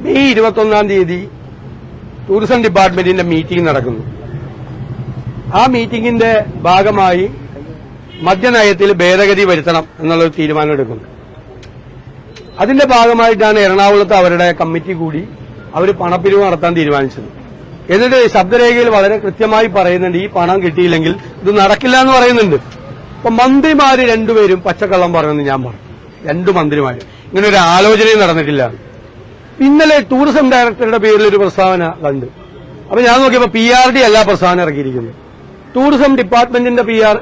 May ഇരുപത്തൊന്നാം തീയതി tourism ഡിപ്പാർട്ട്മെന്റിന്റെ മീറ്റിംഗ് നടക്കുന്നു. ആ മീറ്റിംഗിന്റെ ഭാഗമായി മദ്യനയത്തിൽ ഭേദഗതി വരുത്തണം എന്നുള്ളൊരു തീരുമാനം എടുക്കുന്നു. അതിന്റെ ഭാഗമായിട്ടാണ് എറണാകുളത്ത് അവരുടെ കമ്മിറ്റി കൂടി അവർ പണപ്പിരിവ് നടത്താൻ തീരുമാനിച്ചത്. എന്നിട്ട് ശബ്ദരേഖയിൽ വളരെ കൃത്യമായി പറയുന്നുണ്ട് ഈ പണം കിട്ടിയില്ലെങ്കിൽ ഇത് നടക്കില്ല എന്ന് പറയുന്നുണ്ട്. അപ്പൊ മന്ത്രിമാര് രണ്ടുപേരും പച്ചക്കള്ളം പറയുമെന്ന് ഞാൻ പറഞ്ഞു. രണ്ടു മന്ത്രിമാര്. ഇങ്ങനൊരു ആലോചനയും നടന്നിട്ടില്ല. ഇന്നലെ ടൂറിസം ഡയറക്ടറുടെ പേരിൽ ഒരു പ്രസ്താവന കണ്ടു. അപ്പൊ ഞാൻ നോക്കിയപ്പോ പി ആർ ഡി അല്ല പ്രസ്താവന ഇറക്കിയിരിക്കുന്നത്. ടൂറിസം ഡിപ്പാർട്ട്മെന്റിന്റെ പി ആർ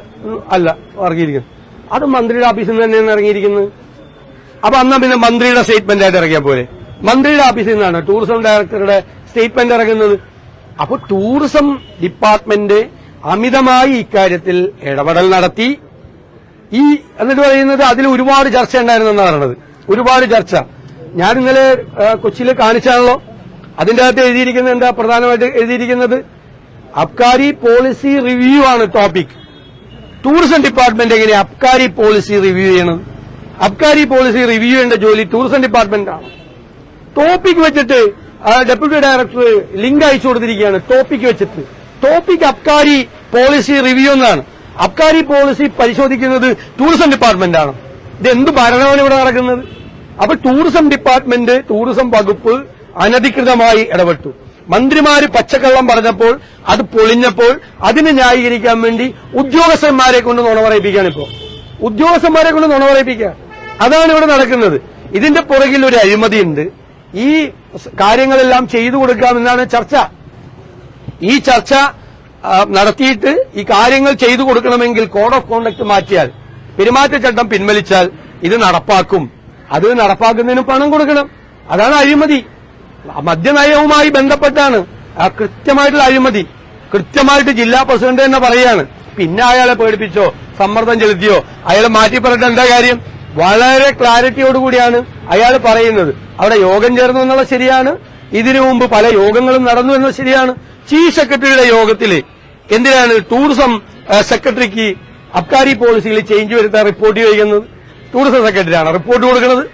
അല്ല ഇറക്കിയിരിക്കുന്നത്. അത് മന്ത്രിയുടെ ഓഫീസിൽ നിന്ന് തന്നെയാണ് ഇറങ്ങിയിരിക്കുന്നത്. അപ്പൊ അന്നാ പിന്നെ മന്ത്രിയുടെ സ്റ്റേറ്റ്മെന്റ് ആയിട്ട് ഇറക്കിയ പോലെ മന്ത്രിയുടെ ഓഫീസിൽ നിന്നാണ് ടൂറിസം ഡയറക്ടറുടെ സ്റ്റേറ്റ്മെന്റ് ഇറങ്ങുന്നത്. അപ്പൊ ടൂറിസം ഡിപ്പാർട്ട്മെന്റ് അമിതമായി ഇക്കാര്യത്തിൽ ഇടപെടൽ നടത്തി. ഈ എന്നിട്ട് പറയുന്നത് അതിൽ ഒരുപാട് ചർച്ച ഉണ്ടായിരുന്നെന്നാണ് പറയുന്നത് ഒരുപാട് ചർച്ച. ഞാൻ ഇന്നലെ കൊച്ചിയിൽ കാണിച്ചാണല്ലോ. അതിന്റെ അകത്ത് എഴുതിയിരിക്കുന്നത് എന്താ? പ്രധാനമായിട്ട് എഴുതിയിരിക്കുന്നത് അബ്കാരി പോളിസി റിവ്യൂ ആണ് ടോപ്പിക്. ടൂറിസം ഡിപ്പാർട്ട്മെന്റ് എങ്ങനെ അബ്കാരി പോളിസി റിവ്യൂ ചെയ്യണം? അബ്കാരി പോളിസി റിവ്യൂ ചെയ്യേണ്ട ജോലി ടൂറിസം ഡിപ്പാർട്ട്മെന്റ് ആണ് ടോപ്പിക് വെച്ചിട്ട് ഡെപ്യൂട്ടി ഡയറക്ടർ ലിങ്ക് അയച്ചു കൊടുത്തിരിക്കുകയാണ് ടോപ്പിക് വെച്ചിട്ട്. ടോപ്പിക് അബ്കാരി പോളിസി റിവ്യൂ എന്നാണ്. അബ്കാരി പോളിസി പരിശോധിക്കുന്നത് ടൂറിസം ഡിപ്പാർട്ട്മെന്റ് ആണ് ഇത് എന്ത് ഭരണമാണ് ഇവിടെ നടക്കുന്നത്? അപ്പൊ ടൂറിസം ഡിപ്പാർട്ട്മെന്റ് ടൂറിസം വകുപ്പ് അനധികൃതമായി ഇടപെട്ടു. മന്ത്രിമാര് പച്ചക്കള്ളം പറഞ്ഞപ്പോൾ അത് പൊളിഞ്ഞപ്പോൾ അതിനെ ന്യായീകരിക്കാൻ വേണ്ടി ഉദ്യോഗസ്ഥന്മാരെ കൊണ്ട് നുണ പറയിപ്പിക്കുകയാണ് ഇപ്പോ ഉദ്യോഗസ്ഥന്മാരെ കൊണ്ട് നുണ പറയിപ്പിക്കുക. അതാണ് ഇവിടെ നടക്കുന്നത്. ഇതിന്റെ പുറകിൽ ഒരു അഴിമതിയുണ്ട്. ഈ കാര്യങ്ങളെല്ലാം ചെയ്തു കൊടുക്കാമെന്നാണ് ചർച്ച. ഈ ചർച്ച നടത്തിയിട്ട് ഈ കാര്യങ്ങൾ ചെയ്തു കൊടുക്കണമെങ്കിൽ കോഡ് ഓഫ് കോണ്ടക്ട് മാറ്റിയാൽ പെരുമാറ്റച്ചട്ടം പിൻവലിച്ചാൽ ഇത് നടപ്പാക്കും. അത് നടപ്പാക്കുന്നതിന് പണം കൊടുക്കണം. അതാണ് അഴിമതി. മദ്യനയവുമായി ബന്ധപ്പെട്ടാണ്. ആ കൃത്യമായിട്ടുള്ള അഴിമതി. കൃത്യമായിട്ട് ജില്ലാ പ്രസിഡന്റ് തന്നെ പറയാണ് പിന്നെ അയാളെ പേടിപ്പിച്ചോ സമ്മർദ്ദം ചെലുത്തിയോ അയാളെ മാറ്റി പറഞ്ഞിട്ട് എന്താ കാര്യം? വളരെ ക്ലാരിറ്റിയോടുകൂടിയാണ് അയാൾ പറയുന്നത്. അവിടെ യോഗം ചേർന്നു എന്നുള്ളത് ശരിയാണ്. ഇതിനു മുമ്പ് പല യോഗങ്ങളും നടന്നു എന്നത് ശരിയാണ്. ചീഫ് സെക്രട്ടറിയുടെ യോഗത്തിൽ എന്തിനാണ് ടൂറിസം സെക്രട്ടറിക്ക് അബ്കാരി പോളിസിയിൽ ചേഞ്ച് വരുത്താൻ റിപ്പോർട്ട് ചെയ്യുന്നത്? ടൂറിസം സെക്രട്ടറിയാണ് റിപ്പോർട്ട് കൊടുക്കുന്നത്.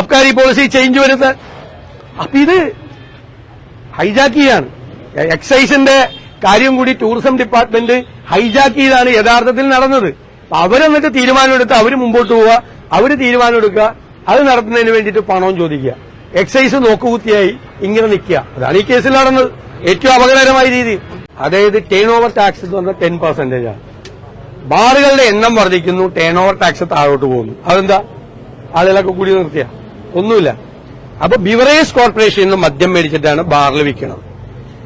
അബ്കാരി പോളിസി ചേഞ്ച് വരുന്നത് അപ്പൊ ഇത് ഹൈജാക്ക് ചെയ്യാണ്. എക്സൈസിന്റെ കാര്യം കൂടി ടൂറിസം ഡിപ്പാർട്ട്മെന്റ് ഹൈജാക്ക് ചെയ്താണ് യഥാർത്ഥത്തിൽ നടന്നത്. അവരെന്നിട്ട് തീരുമാനമെടുത്ത് അവർ മുമ്പോട്ട് പോവുക അവർ തീരുമാനമെടുക്കുക അത് നടത്തുന്നതിന് വേണ്ടിയിട്ട് പണവും ചോദിക്കുക. എക്സൈസ് നോക്കുകുത്തിയായി ഇങ്ങനെ നിൽക്കുക. അതാണ് ഈ കേസിൽ നടന്നത്. ഏറ്റവും അപകടകരമായ രീതി. അതായത് ടേൺ ഓവർ ടാക്സ് എന്ന് പറഞ്ഞാൽ ടെൻ പെർസെന്റേജ് ആണ്. ബാറുകളുടെ എണ്ണം വർദ്ധിക്കുന്നു ടേൺ ഓവർ ടാക്സ് താഴോട്ട് പോകുന്നു. അതെന്താ? ആളുകളൊക്കെ കൂടി നിർത്തിയ? ഒന്നുമില്ല. അപ്പൊ ബിവറേജ് കോർപ്പറേഷനിൽ നിന്ന് മദ്യം മേടിച്ചിട്ടാണ് ബാറിൽ വിൽക്കുന്നത്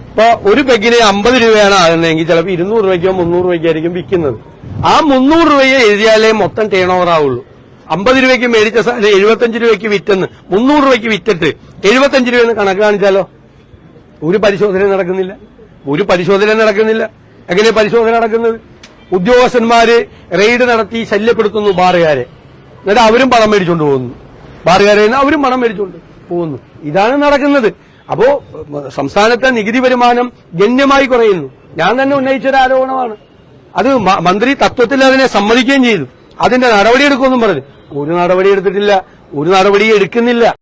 ഇപ്പൊ ഒരു പെഗിന് അമ്പത് രൂപയാണ് ആകുന്നതെങ്കിൽ ചിലപ്പോൾ ഇരുന്നൂറ് രൂപയ്ക്കോ മുന്നൂറ് രൂപയ്ക്കോ ആയിരിക്കും വിൽക്കുന്നത്. ആ മുന്നൂറ് രൂപയെ എഴുതിയാലേ മൊത്തം ടേൺ ഓവർ ആവുള്ളൂ. അമ്പത് രൂപയ്ക്ക് മേടിച്ച സാധനം എഴുപത്തഞ്ച് രൂപയ്ക്ക് വിറ്റെന്ന്. മുന്നൂറ് രൂപയ്ക്ക് വിറ്റിട്ട് എഴുപത്തഞ്ച് രൂപയെന്ന് കണക്ക് കാണിച്ചാലോ? ഒരു പരിശോധന നടക്കുന്നില്ല. ഒരു പരിശോധന നടക്കുന്നില്ല. എങ്ങനെ പരിശോധന നടക്കുന്നത്? ഉദ്യോഗസ്ഥന്മാര് റെയ്ഡ് നടത്തി ശല്യപ്പെടുത്തുന്നു ബാറുകാരെ. എന്നിട്ട് അവരും പണം മേടിച്ചുകൊണ്ട് പോകുന്നു. ബാറുകാരെ അവരും പണം മേടിച്ചുകൊണ്ട് പോകുന്നു. ഇതാണ് നടക്കുന്നത്. അപ്പോ സംസ്ഥാനത്തെ നികുതി വരുമാനം ഗണ്യമായി കുറയുന്നു. ഞാൻ തന്നെ ഉന്നയിച്ചൊരു ആരോപണമാണ്. അത് മന്ത്രി തത്വത്തിൽ അതിനെ സമ്മതിക്കുകയും ചെയ്തു. അതിന്റെ നടപടിയെടുക്കുമെന്നും പറഞ്ഞു. ഒരു നടപടി എടുത്തിട്ടില്ല. ഒരു നടപടി എടുക്കുന്നില്ല.